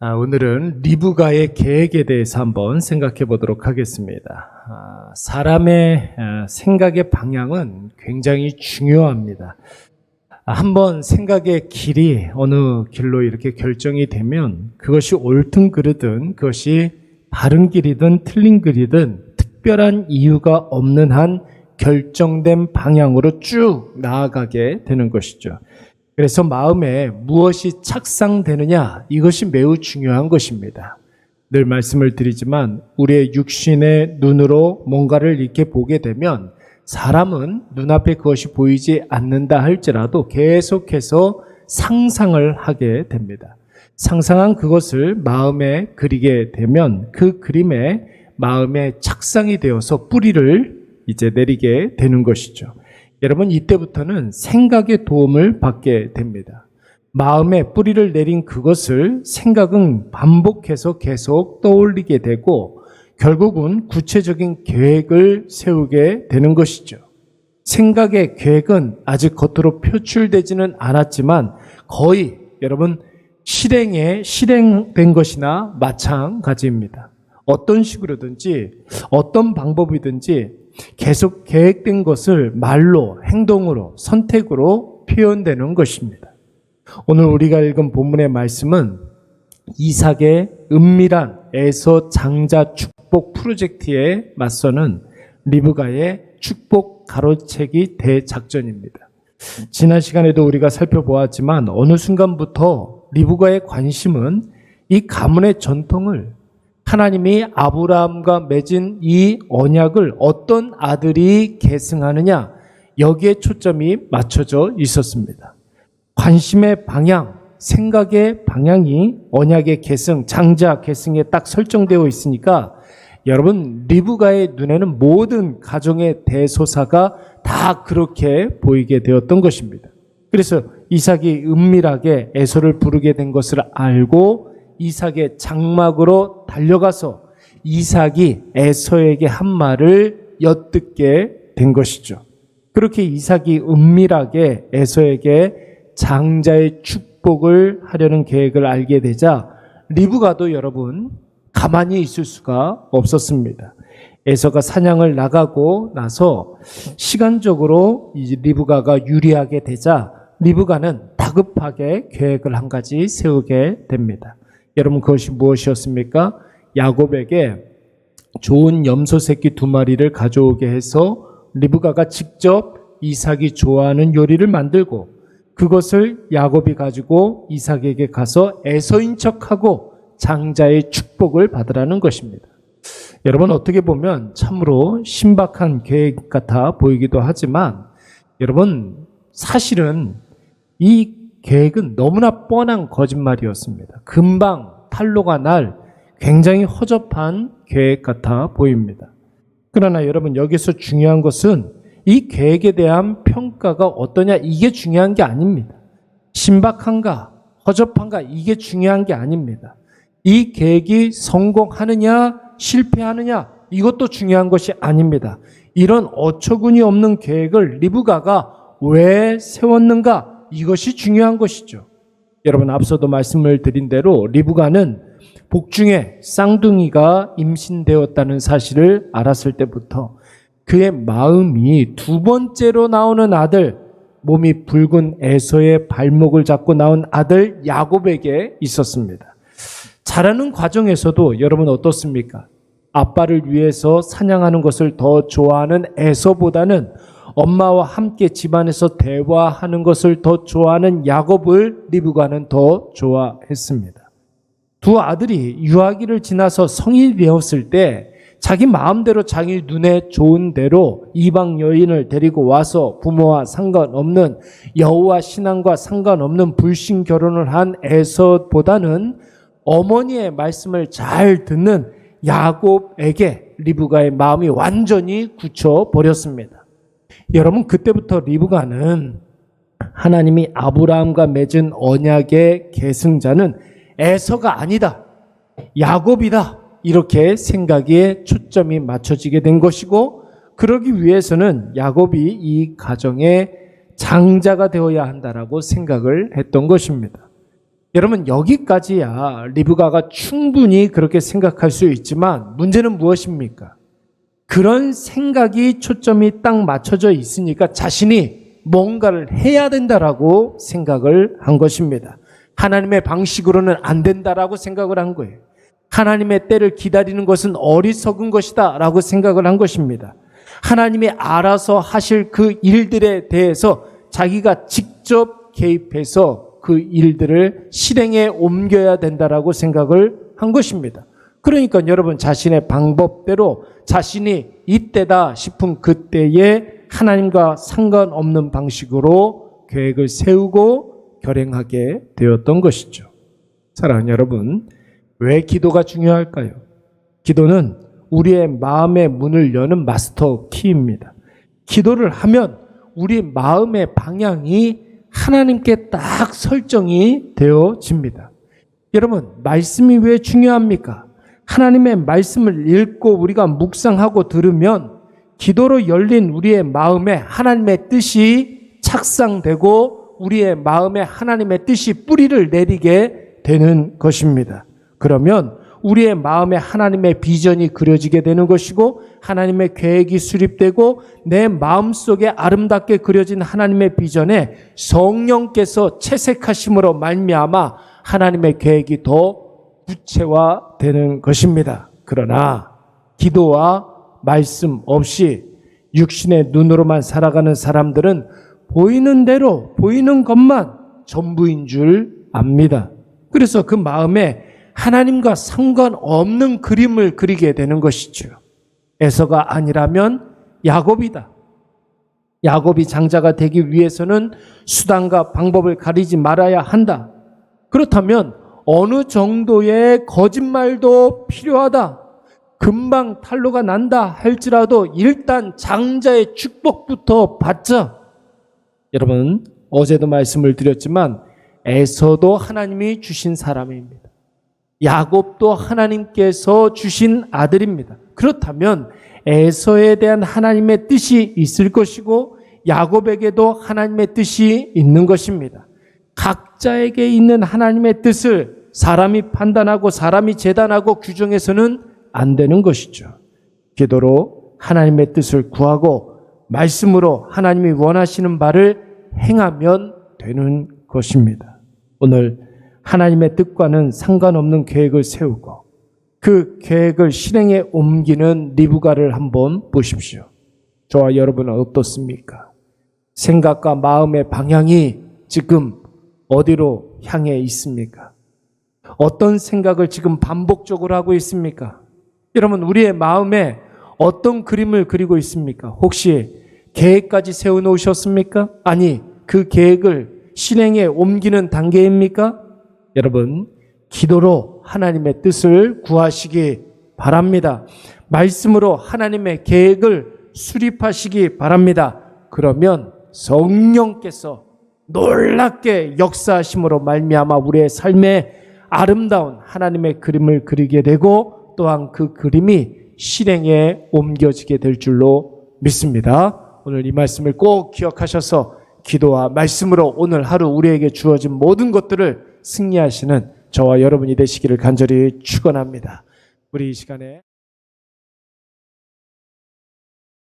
아, 오늘은 리브가의 계획에 대해서 한번 생각해 보도록 하겠습니다. 아, 사람의 아, 생각의 방향은 굉장히 중요합니다. 아, 한번 생각의 길이 어느 길로 이렇게 결정이 되면 그것이 옳든 그르든 그것이 바른 길이든 틀린 길이든 특별한 이유가 없는 한 결정된 방향으로 쭉 나아가게 되는 것이죠. 그래서 마음에 무엇이 착상되느냐 이것이 매우 중요한 것입니다. 늘 말씀을 드리지만 우리의 육신의 눈으로 뭔가를 이렇게 보게 되면 사람은 눈앞에 그것이 보이지 않는다 할지라도 계속해서 상상을 하게 됩니다. 상상한 그것을 마음에 그리게 되면 그 그림에 마음에 착상이 되어서 뿌리를 이제 내리게 되는 것이죠. 여러분 이때부터는 생각의 도움을 받게 됩니다. 마음에 뿌리를 내린 그것을 생각은 반복해서 계속 떠올리게 되고 결국은 구체적인 계획을 세우게 되는 것이죠. 생각의 계획은 아직 겉으로 표출되지는 않았지만 거의 여러분 실행에 실행된 것이나 마찬가지입니다. 어떤 식으로든지 어떤 방법이든지 계속 계획된 것을 말로, 행동으로, 선택으로 표현되는 것입니다. 오늘 우리가 읽은 본문의 말씀은 이삭의 은밀한 에서 장자 축복 프로젝트에 맞서는 리브가의 축복 가로채기 대작전입니다. 지난 시간에도 우리가 살펴보았지만 어느 순간부터 리브가의 관심은 이 가문의 전통을 하나님이 아브라함과 맺은 이 언약을 어떤 아들이 계승하느냐 여기에 초점이 맞춰져 있었습니다. 관심의 방향, 생각의 방향이 언약의 계승, 장자 계승에 딱 설정되어 있으니까 여러분 리브가의 눈에는 모든 가정의 대소사가 다 그렇게 보이게 되었던 것입니다. 그래서 이삭이 은밀하게 에서를 부르게 된 것을 알고 이삭의 장막으로 달려가서 이삭이 에서에게 한 말을 엿듣게 된 것이죠. 그렇게 이삭이 은밀하게 에서에게 장자의 축복을 하려는 계획을 알게 되자 리브가도 여러분 가만히 있을 수가 없었습니다. 에서가 사냥을 나가고 나서 시간적으로 이 리브가가 유리하게 되자 리브가는 다급하게 계획을 한 가지 세우게 됩니다. 여러분 그것이 무엇이었습니까? 야곱에게 좋은 염소 새끼 두 마리를 가져오게 해서 리브가가 직접 이삭이 좋아하는 요리를 만들고 그것을 야곱이 가지고 이삭에게 가서 에서인 척하고 장자의 축복을 받으라는 것입니다. 여러분 어떻게 보면 참으로 신박한 계획 같아 보이기도 하지만 여러분 사실은 이 계획은 너무나 뻔한 거짓말이었습니다. 금방 탄로가 날 굉장히 허접한 계획 같아 보입니다. 그러나 여러분 여기서 중요한 것은 이 계획에 대한 평가가 어떠냐 이게 중요한 게 아닙니다. 신박한가 허접한가 이게 중요한 게 아닙니다. 이 계획이 성공하느냐 실패하느냐 이것도 중요한 것이 아닙니다. 이런 어처구니 없는 계획을 리브가가 왜 세웠는가 이것이 중요한 것이죠. 여러분 앞서도 말씀을 드린 대로 리브가는 복중에 쌍둥이가 임신되었다는 사실을 알았을 때부터 그의 마음이 두 번째로 나오는 아들 몸이 붉은 에서의 발목을 잡고 나온 아들 야곱에게 있었습니다. 자라는 과정에서도 여러분 어떻습니까? 아빠를 위해서 사냥하는 것을 더 좋아하는 에서보다는 엄마와 함께 집안에서 대화하는 것을 더 좋아하는 야곱을 리브가는 더 좋아했습니다. 두 아들이 유아기를 지나서 성인이 되었을 때 자기 마음대로 자기 눈에 좋은 대로 이방 여인을 데리고 와서 부모와 상관없는 여호와 신앙과 상관없는 불신 결혼을 한 에서보다는 어머니의 말씀을 잘 듣는 야곱에게 리브가의 마음이 완전히 굳혀 버렸습니다. 여러분 그때부터 리브가는 하나님이 아브라함과 맺은 언약의 계승자는 에서가 아니다. 야곱이다. 이렇게 생각에 초점이 맞춰지게 된 것이고 그러기 위해서는 야곱이 이 가정의 장자가 되어야 한다라고 생각을 했던 것입니다. 여러분 여기까지야 리브가가 충분히 그렇게 생각할 수 있지만 문제는 무엇입니까? 그런 생각이 초점이 딱 맞춰져 있으니까 자신이 뭔가를 해야 된다라고 생각을 한 것입니다. 하나님의 방식으로는 안 된다라고 생각을 한 거예요. 하나님의 때를 기다리는 것은 어리석은 것이다 라고 생각을 한 것입니다. 하나님이 알아서 하실 그 일들에 대해서 자기가 직접 개입해서 그 일들을 실행에 옮겨야 된다라고 생각을 한 것입니다. 그러니까 여러분 자신의 방법대로 자신이 이때다 싶은 그때에 하나님과 상관없는 방식으로 계획을 세우고 결행하게 되었던 것이죠. 사랑하는 여러분, 왜 기도가 중요할까요? 기도는 우리의 마음의 문을 여는 마스터 키입니다. 기도를 하면 우리 마음의 방향이 하나님께 딱 설정이 되어집니다. 여러분, 말씀이 왜 중요합니까? 하나님의 말씀을 읽고 우리가 묵상하고 들으면 기도로 열린 우리의 마음에 하나님의 뜻이 착상되고 우리의 마음에 하나님의 뜻이 뿌리를 내리게 되는 것입니다. 그러면 우리의 마음에 하나님의 비전이 그려지게 되는 것이고 하나님의 계획이 수립되고 내 마음 속에 아름답게 그려진 하나님의 비전에 성령께서 채색하심으로 말미암아 하나님의 계획이 더 구체화되는 것입니다. 그러나 기도와 말씀 없이 육신의 눈으로만 살아가는 사람들은 보이는 대로 보이는 것만 전부인 줄 압니다. 그래서 그 마음에 하나님과 상관없는 그림을 그리게 되는 것이죠. 에서가 아니라면 야곱이다. 야곱이 장자가 되기 위해서는 수단과 방법을 가리지 말아야 한다. 그렇다면 어느 정도의 거짓말도 필요하다. 금방 탄로가 난다 할지라도 일단 장자의 축복부터 받자. 여러분, 어제도 말씀을 드렸지만 에서도 하나님이 주신 사람입니다. 야곱도 하나님께서 주신 아들입니다. 그렇다면 에서에 대한 하나님의 뜻이 있을 것이고 야곱에게도 하나님의 뜻이 있는 것입니다. 각자에게 있는 하나님의 뜻을 사람이 판단하고 사람이 재단하고 규정해서는 안 되는 것이죠. 기도로 하나님의 뜻을 구하고 말씀으로 하나님이 원하시는 바를 행하면 되는 것입니다. 오늘 하나님의 뜻과는 상관없는 계획을 세우고 그 계획을 실행에 옮기는 리브가를 한번 보십시오. 저와 여러분은 어떻습니까? 생각과 마음의 방향이 지금 어디로 향해 있습니까? 어떤 생각을 지금 반복적으로 하고 있습니까? 여러분, 우리의 마음에 어떤 그림을 그리고 있습니까? 혹시 계획까지 세워 놓으셨습니까? 아니, 그 계획을 실행에 옮기는 단계입니까? 여러분, 기도로 하나님의 뜻을 구하시기 바랍니다. 말씀으로 하나님의 계획을 수립하시기 바랍니다. 그러면 성령께서 놀랍게 역사하심으로 말미암아 우리의 삶에 아름다운 하나님의 그림을 그리게 되고 또한 그 그림이 실행에 옮겨지게 될 줄로 믿습니다. 오늘 이 말씀을 꼭 기억하셔서 기도와 말씀으로 오늘 하루 우리에게 주어진 모든 것들을 승리하시는 저와 여러분이 되시기를 간절히 축원합니다. 우리 이 시간에